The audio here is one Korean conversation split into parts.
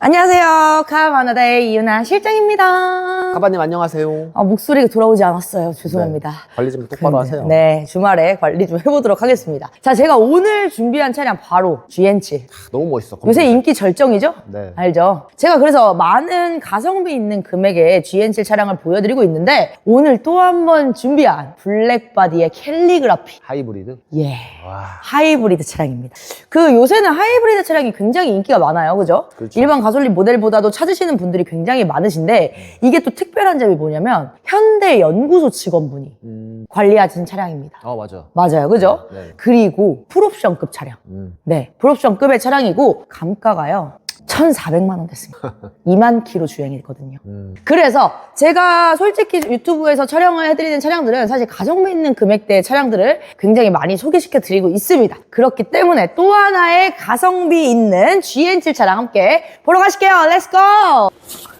안녕하세요. 카바나다의 이윤아 실장입니다. 카바님 안녕하세요. 아, 목소리가 돌아오지 않았어요. 죄송합니다. 관리 좀 똑바로 하세요. 네, 주말에 관리 좀 해보도록 하겠습니다. 자, 제가 오늘 준비한 차량 바로 GN7. 너무 멋있어. 요새 인기 절정이죠? 네. 알죠? 제가 그래서 많은 가성비 있는 금액의 GN7 차량을 보여드리고 있는데 오늘 또 한 번 준비한 블랙바디의 캘리그라피. 하이브리드. 예. 와. 하이브리드 차량입니다. 그 요새는 하이브리드 차량이 굉장히 인기가 많아요. 그죠? 그렇죠. 일반 가솔린 모델보다도 찾으시는 분들이 굉장히 많으신데 이게 또 특별한 점이 뭐냐면 현대 연구소 직원분이 음. 관리하시는 차량입니다. 어 맞아. 맞아요. 그죠? 네. 그리고 풀옵션급 차량. 음. 네. 풀옵션급의 차량이고 감가가요. 1,400만 원 됐습니다. 2만 킬로 주행했거든요. 음. 그래서 제가 솔직히 유튜브에서 촬영을 해드리는 차량들은 사실 가성비 있는 금액대의 차량들을 굉장히 많이 소개시켜 드리고 있습니다. 그렇기 때문에 또 하나의 가성비 있는 GN7 차량 함께 보러 가실게요. 렛츠고!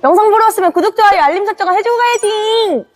영상 보러 왔으면 구독, 좋아요, 알림 설정을 해주고 가야지!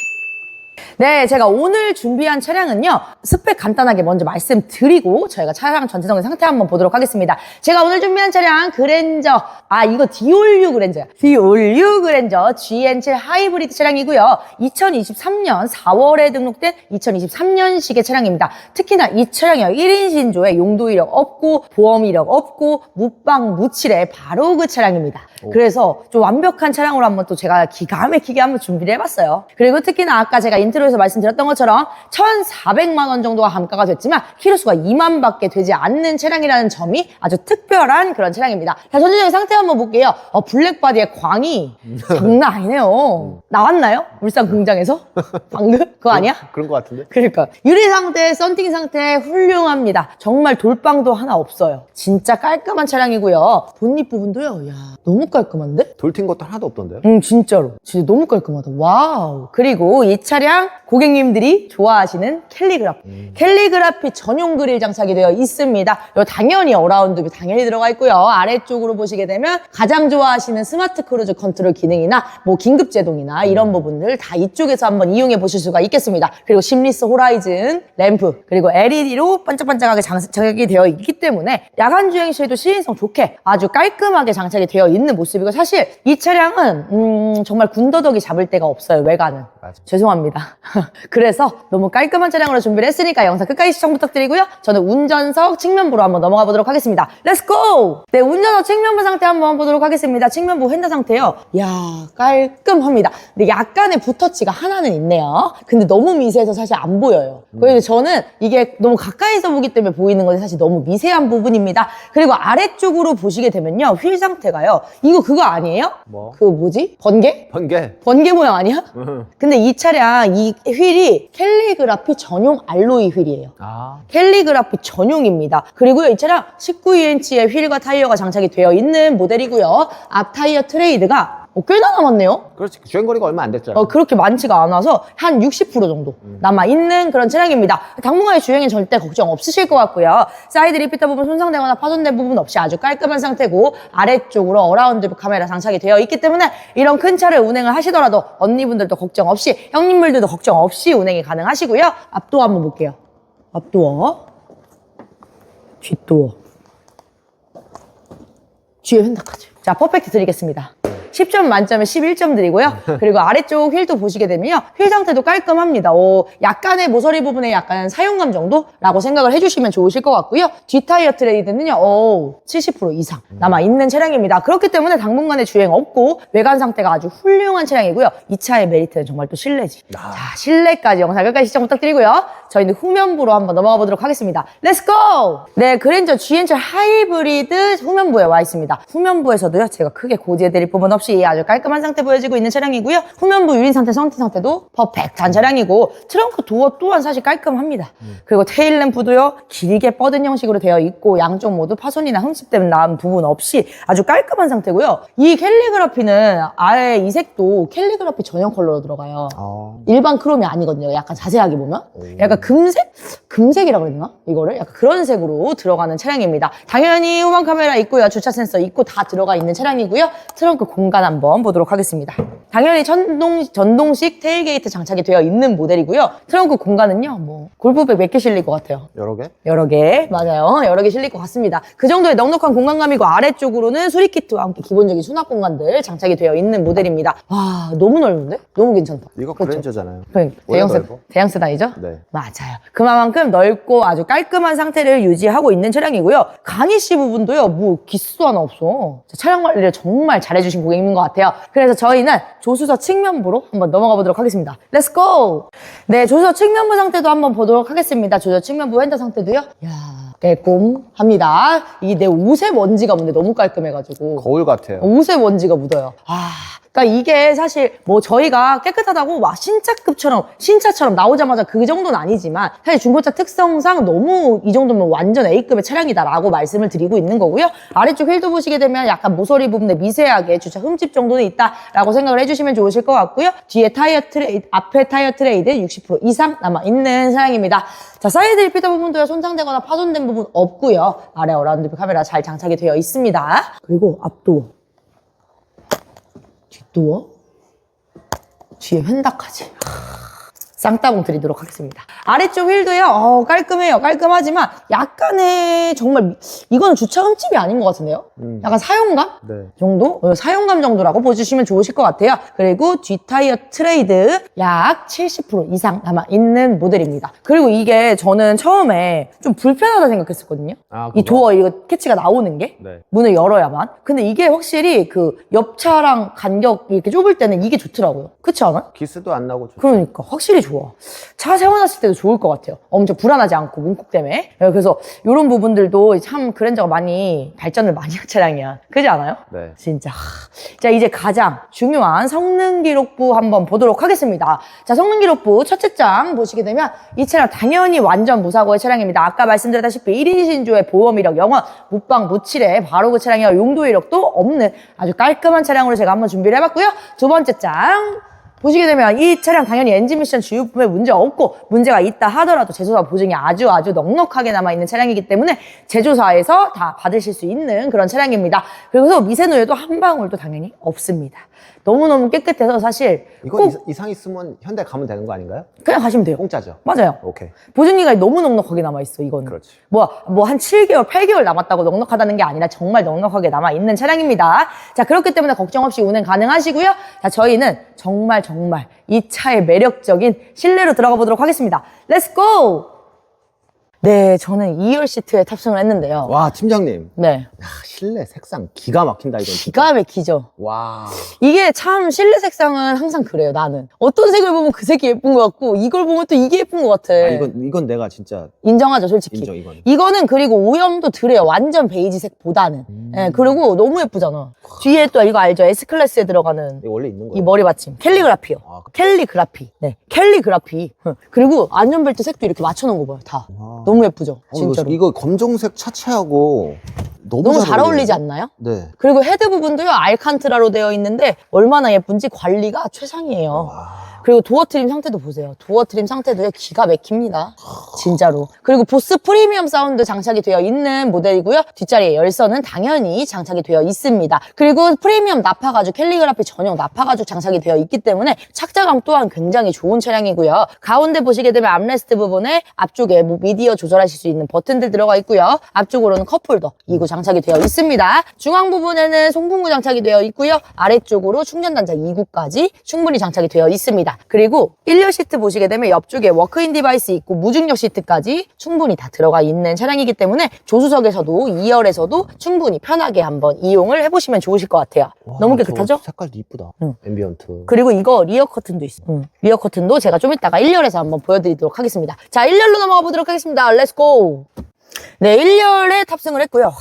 네, 제가 오늘 준비한 차량은요, 스펙 간단하게 먼저 말씀드리고, 저희가 차량 전체적인 상태 한번 보도록 하겠습니다. 제가 오늘 준비한 차량, 그랜저, 아, 이거 디올류 그랜저야. 디올류 그랜저 GN7 하이브리드 차량이고요. 2023년 4월에 등록된 2023년식의 차량입니다. 특히나 이 차량이요, 1인 신조에 용도 이력 없고, 보험 이력 없고, 무빵, 무칠의 바로 그 차량입니다. 그래서 좀 완벽한 차량으로 한번 또 제가 기가 막히게 한번 준비를 해봤어요. 그리고 특히나 아까 제가 인트로에서 말씀드렸던 것처럼 1,400만 원 정도가 감가가 됐지만 키로수가 2만 밖에 되지 않는 차량이라는 점이 아주 특별한 그런 차량입니다. 자, 전체적인 상태 한번 볼게요. 어, 블랙바디의 광이 장난 아니네요. 나왔나요? 울산 공장에서? 방금? 그거 아니야? 그런 것 같은데? 그러니까 유리 상태, 썬팅 상태 훌륭합니다. 정말 돌빵도 하나 없어요. 진짜 깔끔한 차량이고요. 본닛 부분도요. 야, 너무 깔끔한데? 돌 튄 것도 하나도 없던데요? 음, 진짜로. 진짜 너무 깔끔하다. 와우. 그리고 이 차량 고객님들이 좋아하시는 캘리그라피. 캘리그라피 전용 그릴 장착이 되어 있습니다. 요 당연히 어라운드 뷰 당연히 들어가 있고요. 아래쪽으로 보시게 되면 가장 좋아하시는 스마트 크루즈 컨트롤 기능이나 뭐 긴급 제동이나 이런 부분들 다 이쪽에서 한번 이용해 보실 수가 있겠습니다. 그리고 심리스 호라이즌 램프 그리고 LED로 반짝반짝하게 장착이 되어 있기 때문에 야간 주행 시에도 시인성 좋게 아주 깔끔하게 장착이 되어 있는 모습이고 사실 이 차량은 음, 정말 군더더기 잡을 데가 없어요 외관은. 죄송합니다. 그래서 너무 깔끔한 차량으로 준비를 했으니까 영상 끝까지 시청 부탁드리고요. 저는 운전석 측면부로 한번 넘어가 보도록 하겠습니다. 렛츠고 네 운전석 측면부 상태 한번 보도록 하겠습니다. 측면부 휀다 상태요. 야 깔끔합니다. 근데 약간의 붓터치가 하나는 있네요. 근데 너무 미세해서 사실 안 보여요. 그래서 저는 이게 너무 가까이서 보기 때문에 보이는 건데 사실 너무 미세한 부분입니다. 그리고 아래쪽으로 보시게 되면요. 휠 상태가요. 이거 그거 아니에요? 뭐? 그 뭐지? 번개? 번개. 번개 모양 아니야? 근데 이 차량 이 휠이 캘리그라피 전용 알로이 휠이에요. 아. 캘리그라피 전용입니다. 그리고요, 이 차량 19인치의 휠과 타이어가 장착이 되어 있는 모델이고요. 앞 타이어 트레이드가 어, 꽤나 남았네요. 그렇지. 주행거리가 얼마 안 됐잖아. 어, 그렇게 많지가 않아서 한 60% 정도 남아있는 그런 차량입니다. 당분간의 주행에 절대 걱정 없으실 것 같고요. 사이드 리피터 부분 손상되거나 파손된 부분 없이 아주 깔끔한 상태고 아래쪽으로 어라운드 카메라 장착이 되어 있기 때문에 이런 큰 차를 운행을 하시더라도 언니분들도 걱정 없이 형님들도 걱정 없이 운행이 가능하시고요. 앞도어 한번 볼게요. 앞도어 뒷도어 뒤에 횡단까지. 자, 퍼펙트 드리겠습니다. 10점 만점에 11점 드리고요. 그리고 아래쪽 휠도 보시게 되면요. 휠 상태도 깔끔합니다. 오, 약간의 모서리 부분에 약간 사용감 정도라고 생각을 해주시면 좋으실 것 같고요. 뒷 타이어 트레이드는요. 오, 70% 이상 남아있는 차량입니다. 그렇기 때문에 당분간의 주행 없고 외관 상태가 아주 훌륭한 차량이고요. 이 차의 메리트는 정말 또 실내지. 아. 자, 실내까지 영상 끝까지 시청 부탁드리고요. 저희는 후면부로 한번 넘어가 보도록 하겠습니다. 렛츠고! 네, 그랜저 GN7 하이브리드 후면부에 와 있습니다. 후면부에서도요, 제가 크게 고지해드릴 부분 없이 아주 깔끔한 상태 보여지고 있는 차량이고요. 후면부 유린 상태, 썬팅 상태도 퍼펙트한 차량이고, 트렁크 도어 또한 사실 깔끔합니다. 그리고 테일 램프도요, 길게 뻗은 형식으로 되어 있고, 양쪽 모두 파손이나 흠집 때문에 나온 부분 없이 아주 깔끔한 상태고요. 이 캘리그라피는 아예 이 색도 캘리그라피 전용 컬러로 들어가요. 아. 일반 크롬이 아니거든요. 약간 자세하게 보면. 오. 약간 금색? 금색이라고 되나? 이거를? 약간 그런 색으로 들어가는 차량입니다. 당연히 후방 카메라 있고요. 주차 센서 있고 다 들어가 있는 차량이고요. 트렁크 공간 한번 보도록 하겠습니다. 당연히 전동, 전동식 테일게이트 장착이 되어 있는 모델이고요. 트렁크 공간은요, 뭐, 골프백 몇 개 실릴 것 같아요. 여러 개? 여러 개, 맞아요. 여러 개 실릴 것 같습니다. 그 정도의 넉넉한 공간감이고 아래쪽으로는 수리키트와 함께 기본적인 수납 공간들 장착이 되어 있는 모델입니다. 와, 너무 넓은데? 너무 괜찮다. 이거 그렇죠? 그랜저잖아요. 그러니까 원래 대형, 세? 대형 세단이죠? 네. 맞아요. 그만큼 넓고 아주 깔끔한 상태를 유지하고 있는 차량이고요. 가니쉬 부분도요, 뭐 기스도 하나 없어. 자, 차량 관리를 정말 잘해주신 고객님 인것 같아요. 그래서 저희는 조수석 측면부로 한번 넘어가 보도록 하겠습니다. 렛츠 고! 네, 조수석 측면부 상태도 한번 보도록 하겠습니다. 조수석 측면부 핸들 상태도요. 야 깔끔합니다. 이게 내 옷에 먼지가 묻네. 너무 깔끔해가지고. 거울 같아요. 옷에 먼지가 묻어요. 아, 그러니까 이게 사실 뭐 저희가 깨끗하다고 막 신차급처럼 신차처럼 나오자마자 그 정도는 아니지만 사실 중고차 특성상 너무 이 정도면 완전 A급의 차량이다라고 말씀을 드리고 있는 거고요. 아래쪽 휠도 보시게 되면 약간 모서리 부분에 미세하게 주차 흠집 정도는 있다라고 생각을 해주시면 좋으실 것 같고요. 뒤에 타이어 트레이드, 앞에 타이어 트레이드 60% 이상 남아 있는 차량입니다. 자, 사이드 리피터 부분도요, 손상되거나 파손된 부분 없고요. 아래 어라운드 카메라 잘 장착이 되어 있습니다. 그리고 앞도 어. 뒷도어. 뒤에 횡단까지. 쌍따봉 드리도록 하겠습니다. 아래쪽 휠도요, 어, 깔끔해요. 깔끔하지만 약간의 정말, 미- 이거는 주차 흠집이 아닌 것 같은데요? 음. 약간 사용감? 네. 정도? 어, 사용감 정도라고 보시면 좋으실 것 같아요. 그리고 뒷타이어 트레이드 약 70% 이상 남아있는 모델입니다. 그리고 이게 저는 처음에 좀 불편하다 생각했었거든요. 아, 이? 도어 이거 캐치가 나오는 게 네. 문을 열어야만. 근데 이게 확실히 그 옆차랑 간격 이렇게 좁을 때는 이게 좋더라고요. 그렇지 않아? 기스도 안 나고 좋 그러니까 확실히 좋 아. 차 세워놨을 때도 좋을 것 같아요. 엄청 불안하지 않고 문콕 때문에. 네, 그래서 이런 부분들도 참 그랜저가 많이 발전을 많이 한 차량이야. 그지 않아요? 네. 진짜. 자, 이제 가장 중요한 성능 기록부 한번 보도록 하겠습니다. 자, 성능 기록부 첫째 장 보시게 되면 이 차량 당연히 완전 무사고의 차량입니다. 아까 말씀드렸다시피 1인 신조의 보험 이력 영원, 무빵, 무칠해 바로 그 차량이와 용도 이력도 없는 아주 깔끔한 차량으로 제가 한번 준비를 해봤고요. 두 번째 장. 보시게 되면 이 차량 당연히 엔진 미션 주유 부품에 문제 없고 문제가 있다 하더라도 제조사 보증이 아주 아주 넉넉하게 남아있는 차량이기 때문에 제조사에서 다 받으실 수 있는 그런 차량입니다. 그리고 미세노유도 한 방울도 당연히 없습니다. 너무너무 깨끗해서 사실 이거 꼭 이- 이상 있으면 현대 가면 되는 거 아닌가요? 그냥 가시면 돼요. 공짜죠? 맞아요. 오케이. 보증기간이 너무 넉넉하게 남아있어, 이거는. 그렇지. 뭐, 뭐, 한 7개월, 8개월 남았다고 넉넉하다는 게 아니라 정말 넉넉하게 남아있는 차량입니다. 자, 그렇기 때문에 걱정 없이 운행 가능하시고요. 자, 저희는 정말 정말 이 차의 매력적인 실내로 들어가 보도록 하겠습니다. 렛츠 고! 네, 저는 2열 시트에 탑승을 했는데요. 와, 팀장님. 네. 야, 실내 색상 기가 막힌다, 이건. 진짜. 기가 막히죠? 와. 이게 참 실내 색상은 항상 그래요, 나는. 어떤 색을 보면 그 색이 예쁜 것 같고, 이걸 보면 또 이게 예쁜 것 같아. 아, 이건, 이건 내가 진짜 인정하죠, 솔직히. 인정, 이건. 이거는 그리고 오염도 덜해요. 완전 베이지색보다는. 음. 예, 그리고 너무 예쁘잖아. 뒤에 또 이거 알죠? S클래스에 들어가는 이거 원래 있는 이 거야. 머리 받침. 캘리그라피요. 아, 그- 캘리그라피. 네. 캘리그라피. 응. 그리고 안전벨트 색도 이렇게 맞춰놓은 거 봐요, 다. 와. 너무 예쁘죠? 어, 이거, 진짜로. 이거 검정색 차체하고 너무, 너무 잘 어울리지 어울리는데? 않나요? 네. 그리고 헤드 부분도요, 알칸트라로 되어 있는데, 얼마나 예쁜지 관리가 최상이에요. 와. 그리고 도어 트림 상태도 보세요. 도어 트림 상태도요, 기가 막힙니다. 진짜로. 그리고 보스 프리미엄 사운드 장착이 되어 있는 모델이고요. 뒷자리에 열선은 당연히 장착이 되어 있습니다. 그리고 프리미엄 나파 가죽, 캘리그라피 전용 나파 가죽 장착이 되어 있기 때문에 착자감 또한 굉장히 좋은 차량이고요. 가운데 보시게 되면 암레스트 부분에 앞쪽에 뭐 미디어 조절하실 수 있는 버튼들 들어가 있고요. 앞쪽으로는 컵홀더 2구 장착이 되어 있습니다. 중앙 부분에는 송풍구 장착이 되어 있고요. 아래쪽으로 충전 단자 2구까지 충분히 장착이 되어 있습니다. 그리고 1열 시트 보시게 되면 옆쪽에 워크인 디바이스 있고 무중력 시트까지 충분히 다 들어가 있는 차량이기 때문에 조수석에서도 2열에서도 충분히 편하게 한번 이용을 해보시면 좋으실 것 같아요. 와, 너무 저 깨끗하죠? 색깔도 이쁘다. 응. 앰비언트. 그리고 이거 리어 커튼도 있어. 요 리어 커튼도 제가 좀 이따가 1열에서 한번 보여드리도록 하겠습니다. 자, 1열로 넘어가 보도록 하겠습니다. 렛츠고! 네, 1열에 탑승을 했고요.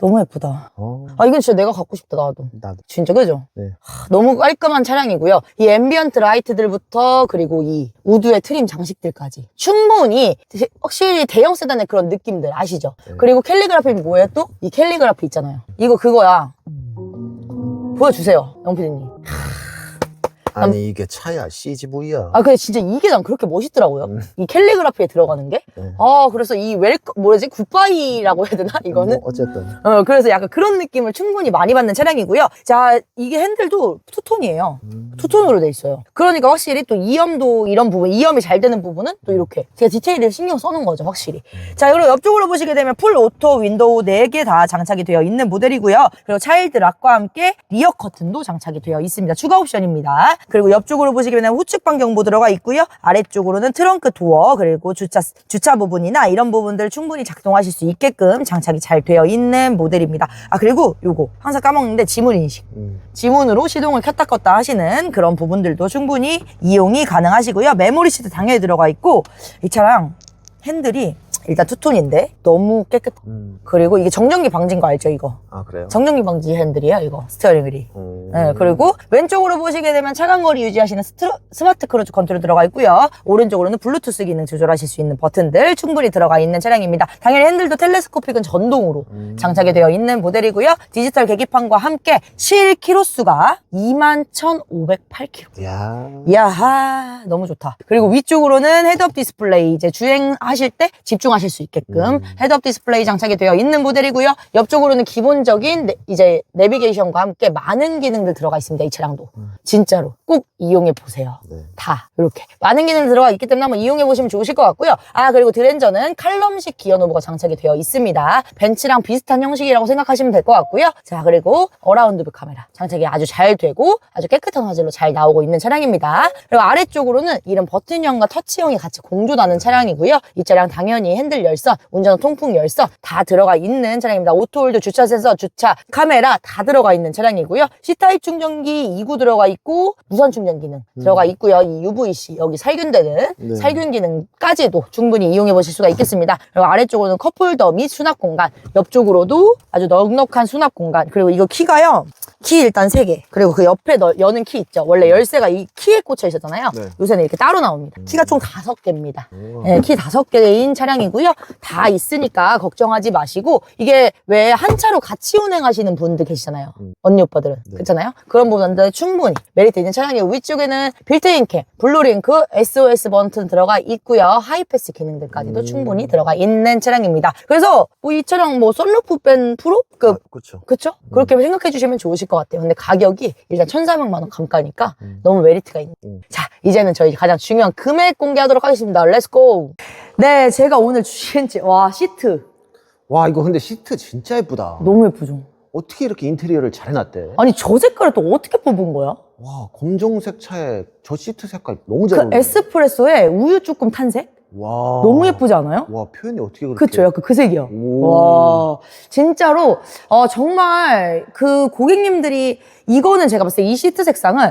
하, 너무 예쁘다. 어, 아, 이건 진짜 내가 갖고 싶다, 나도. 나도. 진짜, 그죠? 네. 하, 너무 깔끔한 차량이고요. 이 앰비언트 라이트들부터 그리고 이 우드의 트림 장식들까지 충분히 대- 확실히 대형 세단의 그런 느낌들 아시죠? 네. 그리고 캘리그라피는 뭐예요 또? 이 캘리그라피 있잖아요. 이거 그거야. 보여주세요, 영피디님. 아니 이게 차야 CGV야. 아, 근데 진짜 이게 난 그렇게 멋있더라고요. 음. 이 캘리그라피에 들어가는 게. 네. 아, 그래서 이 웰컴, 뭐지? 굿바이라고 해야 되나? 이거는? 뭐 어쨌든 어, 그래서 약간 그런 느낌을 충분히 많이 받는 차량이고요. 자, 이게 핸들도 투톤이에요. 음. 투톤으로 돼 있어요. 그러니까 확실히 또 이염도 이런 부분, 이염이 잘 되는 부분은 또 이렇게 제가 디테일을 신경 써놓은 거죠, 확실히. 자, 그리고 옆쪽으로 보시게 되면 풀 오토 윈도우 4개 다 장착이 되어 있는 모델이고요. 그리고 차일드 락과 함께 리어 커튼도 장착이 되어 있습니다. 추가 옵션입니다. 그리고 옆쪽으로 보시게 되면 후측 방경보 들어가 있고요. 아래쪽으로는 트렁크 도어, 그리고 주차, 주차 부분이나 이런 부분들 충분히 작동하실 수 있게끔 장착이 잘 되어 있는 모델입니다. 아, 그리고 요거 항상 까먹는데 지문 인식. 음. 지문으로 시동을 켰다 껐다 하시는 그런 부분들도 충분히 이용이 가능하시고요. 메모리 시트 당연히 들어가 있고 이 차량 핸들이 일단 투톤인데 너무 깨끗. 음. 그리고 이게 정전기 방지인 거 알죠, 이거? 아 그래요? 정전기 방지 핸들이에요, 이거 스티어링 휠이. 음. 네, 그리고 왼쪽으로 보시게 되면 차간 거리 유지하시는 스트, 스마트 크루즈 컨트롤 들어가 있고요. 오른쪽으로는 블루투스 기능 조절하실 수 있는 버튼들 충분히 들어가 있는 차량입니다. 당연히 핸들도 텔레스코픽은 전동으로 음. 장착이 되어 있는 모델이고요. 디지털 계기판과 함께 실 키로수가 21,508km. 야. 이야, 너무 좋다. 그리고 위쪽으로는 헤드업 디스플레이, 이제 주행하실 때 집중하실 수 있게끔 음. 헤드업 디스플레이 장착이 되어 있는 모델이고요. 옆쪽으로는 기본적인 네- 이제 내비게이션과 함께 많은 기능들 들어가 있습니다. 이 차량도. 진짜로 꼭 이용해 보세요. 네. 다 이렇게 많은 기능이 들어가 있기 때문에 한번 이용해 보시면 좋으실 것 같고요. 아 그리고 드랜저는 칼럼식 기어 노브가 장착이 되어 있습니다. 벤츠랑 비슷한 형식이라고 생각하시면 될 것 같고요. 자 그리고 어라운드 뷰 카메라 장착이 아주 잘 되고 아주 깨끗한 화질로 잘 나오고 있는 차량입니다. 그리고 아래쪽으로는 이런 버튼형과 터치형이 같이 공존하는 차량이고요. 이 차량 당연히 핸들 열선, 운전 통풍 열선 다 들어가 있는 차량입니다. 오토홀드 주차 센서, 주차 카메라 다 들어가 있는 차량이고요. C타입 충전기 2구 들어가 있고 무선 충전 기능 들어가 있고요. 이 UVC 여기 살균되는 네. 살균 기능까지도 충분히 이용해 보실 수가 있겠습니다. 그리고 아래쪽으로는 컵홀더 및 수납 공간, 옆쪽으로도 아주 넉넉한 수납 공간. 그리고 이거 키가요. 키 일단 3개. 그리고 그 옆에 너- 여는 키 있죠. 원래 열쇠가 이 키에 꽂혀 있었잖아요. 네. 요새는 이렇게 따로 나옵니다. 키가 총 5개입니다. 우와. 네, 키 다섯 개인 차량이고요. 다 있으니까 걱정하지 마시고 이게 왜 한 차로 같이 운행하시는 분들 계시잖아요. 음. 언니 오빠들은 네. 그렇잖아요. 그런 분들 충분히 메리트 있는 차량이고 위쪽에는 빌트인 캠, 블루링크, SOS 버튼 들어가 있고요. 하이패스 기능들까지도 음. 충분히 들어가 있는 차량입니다. 그래서 뭐 이 차량 뭐 썬루프 뺀 프로? 그 아, 그렇죠. 그쵸? 그렇게 생각해 주시면 좋으실 것 같아요. 근데 가격이 일단 1,400만 원 감가니까 음. 너무 메리트가 있는. 음. 자, 이제는 저희 가장 중요한 금액 공개하도록 하겠습니다. 렛츠고! 네, 제가 오늘 주신지, 와, 시트. 와 이거 근데 시트 진짜 예쁘다. 너무 예쁘죠? 어떻게 이렇게 인테리어를 잘 해놨대? 아니, 저 색깔을 또 어떻게 뽑은 거야? 와 검정색 차에 저 시트 색깔 너무 잘 그 어울려. 에스프레소에 우유 조금 탄색? 와. 너무 예쁘지 않아요? 와 표현이 어떻게 그렇게? 그쵸, 약간 그 색이요. 오. 와, 진짜로, 어, 정말 그 고객님들이, 이거는 제가 봤을 때 이 시트 색상은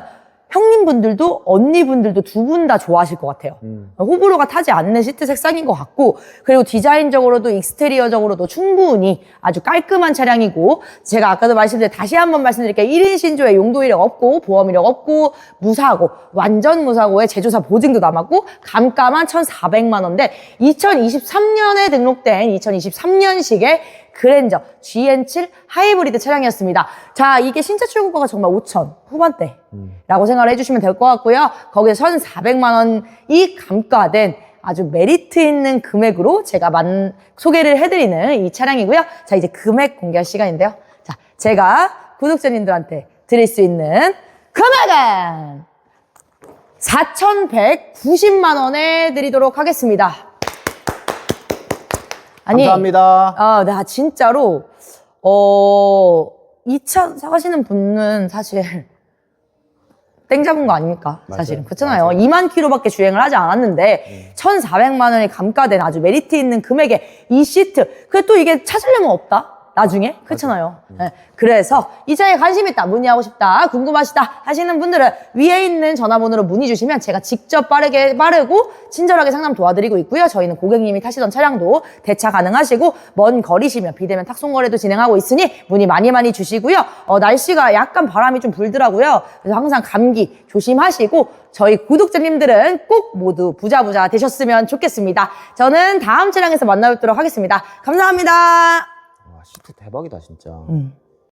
형님분들도 언니분들도 두 분 다 좋아하실 것 같아요. 음. 호불호가 타지 않는 시트 색상인 것 같고 그리고 디자인적으로도 익스테리어적으로도 충분히 아주 깔끔한 차량이고 제가 아까도 말씀드린 다시 한번 말씀드릴게요 1인 신조에 용도 이력 없고 보험 이력 없고 무사고 완전 무사고에 제조사 보증도 남았고 감가만 1,400만 원대 2023년에 등록된 2023년식의 그랜저 GN7 하이브리드 차량이었습니다. 자, 이게 신차 출고가가 정말 5천 후반대. 음. 라고 생각을 해주시면 될 것 같고요. 거기에 1,400만 원이 감가된 아주 메리트 있는 금액으로 제가 만, 소개를 해드리는 이 차량이고요. 자, 이제 금액 공개할 시간인데요. 자, 제가 구독자님들한테 드릴 수 있는 금액은 4,190만 원에 드리도록 하겠습니다. 아니, 감사합니다. 아, 나 진짜로, 어, 2차 사가시는 분은 사실, 땡 잡은 거 아닙니까? 맞아요. 사실은. 그렇잖아요. 맞아요. 2만 킬로밖에 주행을 하지 않았는데, 1,400만 원이 감가된 아주 메리트 있는 금액에 이 시트. 그또 이게 찾으려면 없다? 나중에? 그렇잖아요. 네. 그래서 이 차에 관심 있다, 문의하고 싶다, 궁금하시다 하시는 분들은 위에 있는 전화번호로 문의 주시면 제가 직접 빠르게, 빠르고 친절하게 상담 도와드리고 있고요. 저희는 고객님이 타시던 차량도 대차 가능하시고 먼 거리시면 비대면 탁송 거래도 진행하고 있으니 문의 많이 많이 주시고요. 어, 날씨가 약간 바람이 좀 불더라고요. 그래서 항상 감기 조심하시고 저희 구독자님들은 꼭 모두 부자 부자 되셨으면 좋겠습니다. 저는 다음 차량에서 만나뵙도록 하겠습니다. 감사합니다. 대박이다 진짜. 음.